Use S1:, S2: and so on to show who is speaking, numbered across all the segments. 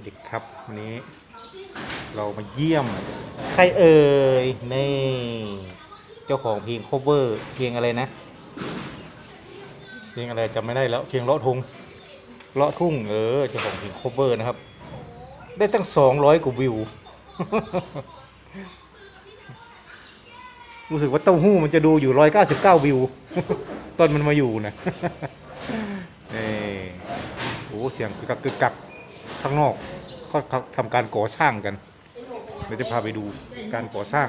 S1: เด็กครับวันนี้ เรามาเยี่ยม ใครเอ่ยนี่เจ้าของเพลง cover เพลงอะไรนะ เพลงอะไรจำไม่ได้แล้วเพลงเลาะทุ่งเลาะทุ่งเออเจ้าของเพลง cover นะครับ ได้ตั้ง200กว่าวิวรู้สึกว่าเต้าหู้มันจะดูอยู่199วิว ตอนมันมาอยู่นะนี่โอ้เสียงกึกกักกึกกัก ข้างนอกเขาทำการก่อสร้างกันเดี๋ยวจะพาไปดูการก่อสร้าง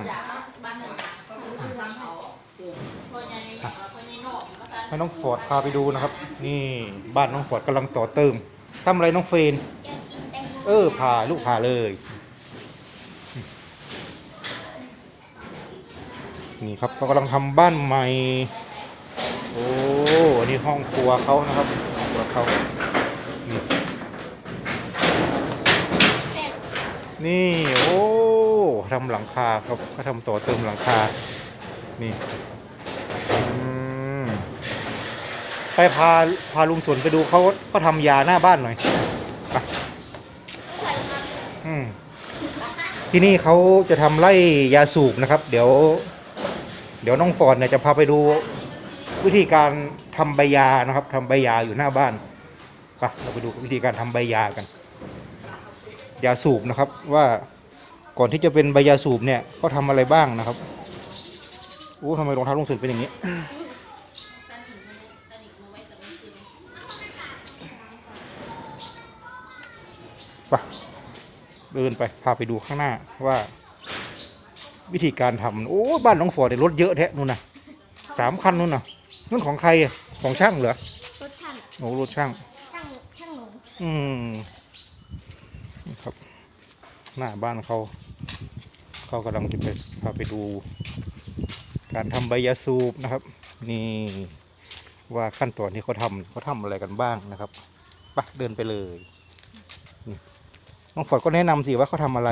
S1: ให้น้องฟอร์ดพาไปดูนะครับ นี่บ้านน้องฟอร์ดกำลังต่อเติมทำอะไรน้องเฟน เออพาลูกพาเลย นี่ครับเขากำลังทำบ้านใหม่ โอ้อันนี้ห้องครัวเขานะครับห้องครัวเขา นี่โอ้ทำหลังคาครับก็ทำต่อเติมหลังคา นี่ไปพาพาลุงสวนไปดูเขาเขาทำยาหน้าบ้านหน่อยไปอืมที่นี่เขาจะทำไล่ยาสูบนะครับ เดี๋ยว เดี๋ยวน้องฟอร์ดเนี่ยจะพาไปดูวิธีการทำใบยานะครับทำใบยาอยู่หน้าบ้านไปเราไปดูวิธีการทำใบยากัน ยาสูบนะครับว่าก่อนที่จะเป็นใบยาสูบเนี่ยเขาทำอะไรบ้างนะครับโอ้ทำไมรองเท้าลุงสุดเป็นอย่างนี้ ไปเดินไปพาไปดูข้างหน้าว่า วิธีการทำโอ้บ้านน้องฟอร์ดเนี่ยรถเยอะแท้นู่นน่ะสามคันนู่นน่ะนั่นของใครอะของช่างเหรอ
S2: รถช่าง
S1: โอ้รถช่าง
S2: ช่างช่างหนู
S1: อืม นี่ครับ หน้าบ้านเขา เขากำลังจะไปพาไปดู การทำใบยาสูบนะครับ นี่ว่าขั้นตอนที่เขาทำเขาทำอะไรกันบ้างนะครับไปเดินไปเลยนี่น้องฟอร์ดก็แนะนำสิว่าเขาทำอะไร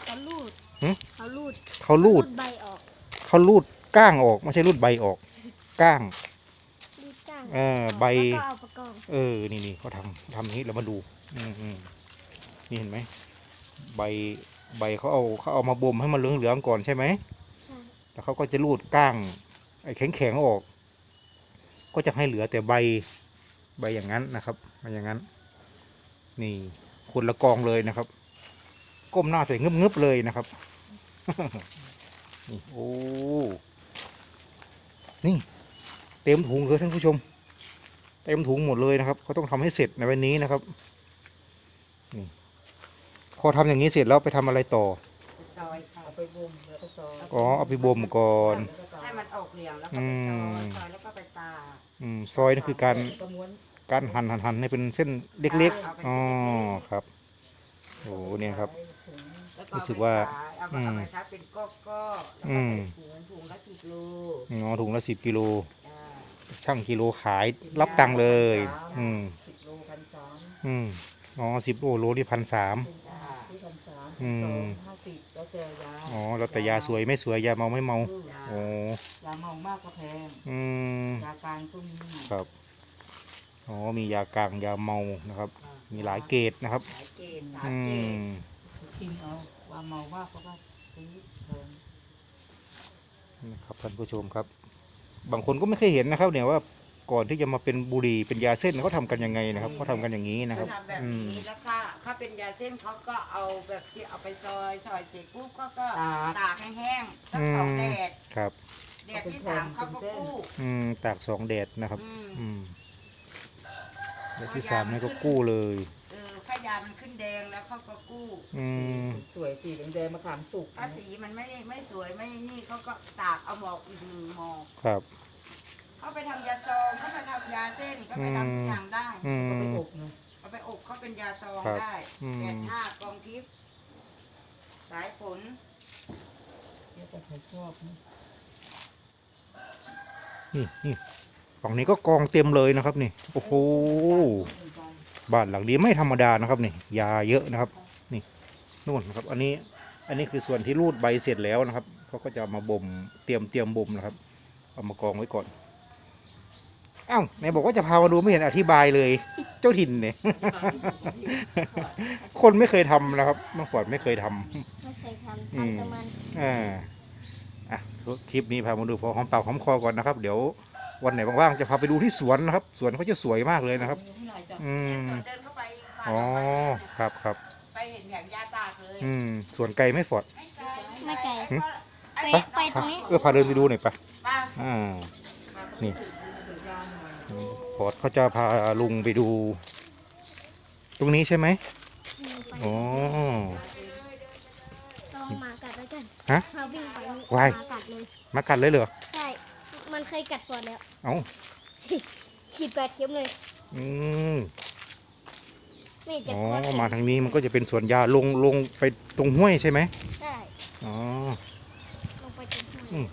S2: เขาลูด
S1: หึ
S2: เขาลูด
S1: เขาลูด
S2: ใบออก
S1: เขาลูดก้างออก ไม่ใช่ลูดใบออก ก้าง
S2: ลูดจ้าง
S1: เออใบ
S2: แล้วก็เอาประกอบ
S1: เออ นี่นี่เขาทำทำอย่างนี้เรามาดู อืมอืมนี่เห็นไหม ใบ ใบเขาเอาเขาเอามาบ่มให้มันเหลืองเหลืองๆก่อนใช่ไหม
S2: ใช่
S1: แล้วเขาก็จะรูดก้าง ไอ้แข็งแข็งๆออก ก็จะให้เหลือแต่ใบ ใบอย่างนั้นนะครับมาอย่างนั้น นี่คนละกองเลยนะครับ ก้มหน้าใส่งึบงึบๆเลยนะครับ นี่โอ้ นี่ เต็มถุงเลยท่านผู้ชม เต็มถุงหมดเลยนะครับเขาต้องทำให้เสร็จในวันนี้นะครับนี่พอทำอย่างนี้เสร็จแล้วไปทำอะไรต่อ
S3: ไปซอยค่ะไปบ่มแล้วก็ซอย
S1: อ๋อเอาไปบ่มก่อน
S3: ให้มันออกเหลืองแล้วก็
S1: อื
S3: ไปซอย
S1: ม
S3: ซอยแล้วก็ไปตาก
S1: อืมซอยนี่คือการ
S3: ประม้วน
S1: การหั่นหั่นหั่นให้เป็นเส้นเล็กๆอ๋อครับโอ้เนี่ยครับ
S3: แล้ว
S1: รู้สึกว่า
S3: เอาไป
S1: อืม
S3: เอาไปขายเป็นก้อก้อๆแล้ว
S1: อื
S3: ก็
S1: ม
S3: ใส่ถุงถุงละสิบโล
S1: อ๋อถุงละสิบกิโล
S3: จ้า
S1: ช่างกิโลขายรับตังค์เลย อืม
S3: สิบโลพันสาม
S1: อืมอ๋อสิบโลโลนี่พันสาม
S3: จ้าที่พันสาม
S1: อืม
S3: สองห้าสิบแล้วแต่ยา
S1: อ๋อแล้วแต่ยาสวยไม่สวยยาเมาไม่เมา
S3: ยา
S1: โอ้
S3: ยาเมามากก็แพง
S1: อืม
S3: ยากลางก็มี
S1: ครับอ๋อมียากลางยาเมานะครับ มีหลายเกรดนะครับ
S3: หลายเกณฑ์สาม
S1: อื
S3: เกณ
S1: ม
S3: ฑ์กินเอาว่าเมามากก็ว่าซื้อแพง
S1: นะครับท่านผู้ชมครับ บางคนก็ไม่เคยเห็นนะครับ เนี่ยว่าก่อนที่จะมาเป็นบุหรี่เป็นยาเส้นเขาทำกันยังไงนะครับเขาทำกันอย่างนี้นะครับ
S3: เขาทำแบบ
S1: อืม
S3: นี้แล้วก็ถ้าเป็นยาเส้นเขาก็เอาแบบที่เอาไปซอยซอยเสร็จปุ๊บก็ก็ตากให้แห้งสักสองแดด
S1: ครับ
S3: แดดที่สามเขาก็กู้
S1: อืมตากสองแดดนะครับ
S3: อืม
S1: อืมแดดที่สามนี่ก็กู้เลย
S3: เออถ้ายามันขึ้นแดงแล้วเขาก็กู้
S1: อืม
S4: สวยสีแดงๆมะขามสุก
S3: ถ้าสีมันไม่ไม่สวยไม่นี่เขาก็ตากเอาหมอกอีกหนึ่งหมอก
S1: ครับ
S3: เขาไปทำยาซองเขาไปทำยาเส้นเขาไปทำทุกอย่างได้
S1: อื
S4: ก็ไป
S1: ม
S4: อบนะ
S3: เอาไปอบเขาเป็นยาซอง
S1: ครับ
S3: ได้
S1: อืม
S3: แปดห้ากองทิพย์สายฝน
S4: แล้วแต่ใครชอบนะ
S1: นี่นี่ฝั่งนี้ก็กองเต็มเลยนะครับนี่โอ้โหบ้านหลังนี้ไม่ธรรมดานะครับนี่ยาเยอะนะครับ นี่นู่นนะครับ อันนี้อันนี้คือส่วนที่รูดใบเสร็จแล้วนะครับเขาก็จะเอามาบ่มเตรียมเตรียมบ่มนะครับ เอามากองไว้ก่อน อ้าวไหนบอกว่าจะพามาดูไม่เห็นอธิบายเลย เจ้าถิ่นเนี่ย คนไม่เคยทำนะครับน้องฟอร์ดไม่เคยทำ
S2: ไม่เคยทำ
S1: อืม
S2: ทำแต่มัน
S1: อ่าอะคลิปนี้พามาดูพอหอมปากหอมคอก่อนนะครับ เดี๋ยววันไหนว่างๆจะพาไปดูที่สวนนะครับ สวนเขาจะสวยมากเลยนะครับ อืม
S3: เดินเข้าไปบ้าน
S1: อ๋อครับครับ
S3: ไปเห็นอย่างยาตากเลย
S1: อืมสวนไกลไหม่ฟอร์ด
S2: ไม่ไกล
S1: หึ
S2: ไป
S1: ไป
S2: ไปตรงนี้
S1: เออพาเดินไปดูหน่อยปะ
S3: ป้า
S1: อ่า นี่ ฟอร์ดเขาจะพาลุงไปดู ตรงนี้ใช่ไหม
S2: อืมไป
S1: อ๋อ
S2: ลองหมากัดแล้วกัน
S1: ฮะ
S2: พาวิ่งไปนี่
S1: วาย
S2: หมากัดเลย
S1: มากัดเลยเหรอ
S2: ใช่ มันเคยกัดฟอร์ดแล้ว
S1: เอ้า
S2: ฉีดแปดเข็มเลย
S1: อืม
S2: ไม่เจ็บ
S1: อ๋อ
S2: คอเข็
S1: มาทางนี้มันก็จะเป็นสวนยาลงลงไปตรงห้วยใช่ไหม
S2: ใช่
S1: อ๋อ
S2: ลงไปตรงห้วย
S1: อืม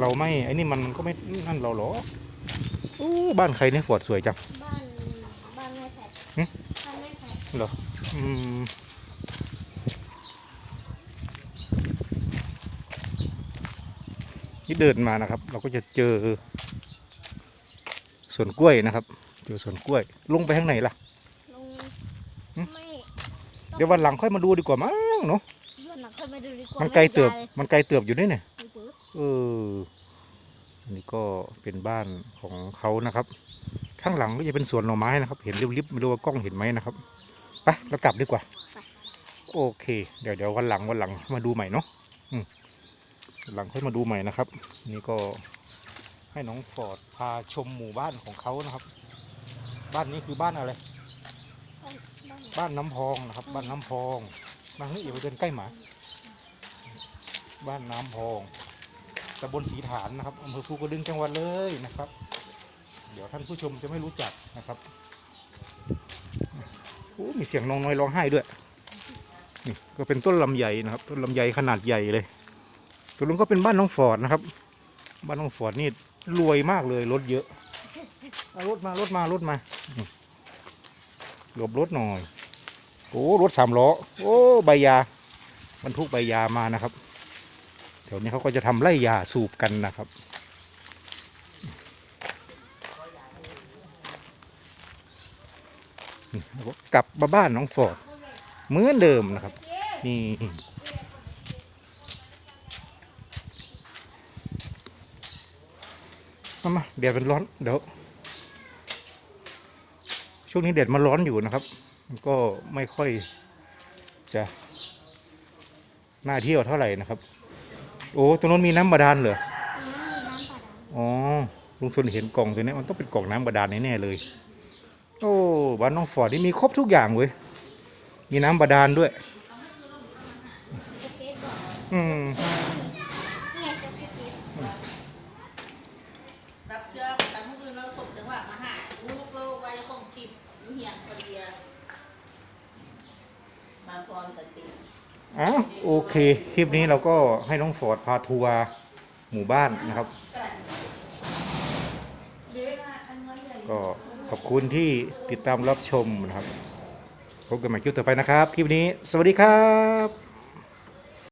S1: เราไม่ไอ้นี่มันก็ไม่นั่นเราหรอ อู้บ้านใครเนี่ยฟอร์ดสวยจัง
S2: บ้านบ้านแม่แพท
S1: หึ
S2: บ้านแม่แพท
S1: เหรอ อืม นี่เดินมานะครับ เราก็จะเจอสวนกล้วยนะครับ เจอสวนกล้วย ลงไปข้างไหนล่ะ
S2: ลง
S1: หึ
S2: ไม่
S1: เดี๋ยววันหลังค่อยมาดูดีกว่ามั้งเนาะ
S2: เลื่อนหลังค่อยมาดูดีกว่า
S1: มันไกลเติบ
S2: ไยา
S1: มันไกลเติบอยู่ด้วยเนี่ย
S2: เลยหรือ
S1: เอออั นนี้ก็เป็นบ้านของเขานะครับ ข้างหลังก็จะเป็นสวนหน่อไม้นะครับ เห็นริบๆไม่รู้ว่ากล้องเห็นไหมนะครับไปเรากลับดีกว่า โอเค เดี๋ยวเดี๋ยววันหลังวันหลังมาดูใหม่เนาะอืมวันหลังค่อยมาดูใหม่นะครับ นี่ก็ให้น้องฟอร์ดพาชมหมู่บ้านของเขานะครับ บ้านนี้คือบ้านอะไร
S2: บ้านบ้าน
S1: บ้านน้ำพองนะครับ บ้านน้ำพองมาเฮ้ยอย่าไปเดินใกล้หมา บ้านน้ำพอง ตำบลสีฐานนะครับอำเภอภูกระดึงจังหวัดเลยนะครับ เดี๋ยวท่านผู้ชมจะไม่รู้จักนะครับโอ้มีเสียงน้องน้อยร้องไห้ด้วย นี่ก็เป็นต้นลำไยนะครับ ต้นลำไยขนาดใหญ่เลยตัวลุงก็เป็นบ้านน้องฟอร์ดนะครับ บ้านน้องฟอร์ดนี่รวยมากเลยรถเยอะเอารถมารถมารถมาหลบรถหน่อย โอ้รถสามล้อ โอ้ใบยาบรรทุกใบยามานะครับ แถวนี้เขาก็จะทำไร่ยาสูบกันนะครับกลับมาบ้านน้องฟอร์ดเหมือนเดิมนะครับ นี่เอามาเดี๋ยวเป็นร้อนเดี๋ยวช่วงนี้แดดมันร้อนอยู่นะครับ ก็ไม่ค่อยจะน่าเที่ยวเท่าไหร่นะครับ โอ้ตรงนู้นมีน้ำบาดาลเหรอ
S2: ตรงนั้นมีน้ำบาดาล
S1: อ๋อลุงชนเห็นกล่องตัวนี้มันต้องเป็นกล่องน้ำบาดาลแน่ๆเลย โอ้บ้านน้องฟอร์ดนี่มีครบทุกอย่างเว้ยมีน้ำบาดาลด้วย
S2: สเก็ตบอร์ด
S1: อืม
S2: นี่ไงสเก็ต
S5: รับเชื้อแต่เมื่อคืนเราส่งจังหวะมาหาลูกเราไว้คงติดเหียนพอดีอะมาพรแต่ติ ด
S1: อ้าวโอเค คลิปนี้เราก็ให้น้องฟอร์ดพาทัวร์หมู่บ้านนะครับ ก็ขอบคุณที่ติดตามรับชมนะครับ พบกันใหม่คลิปต่อไปนะครับ คลิปนี้ สวัสดีครับ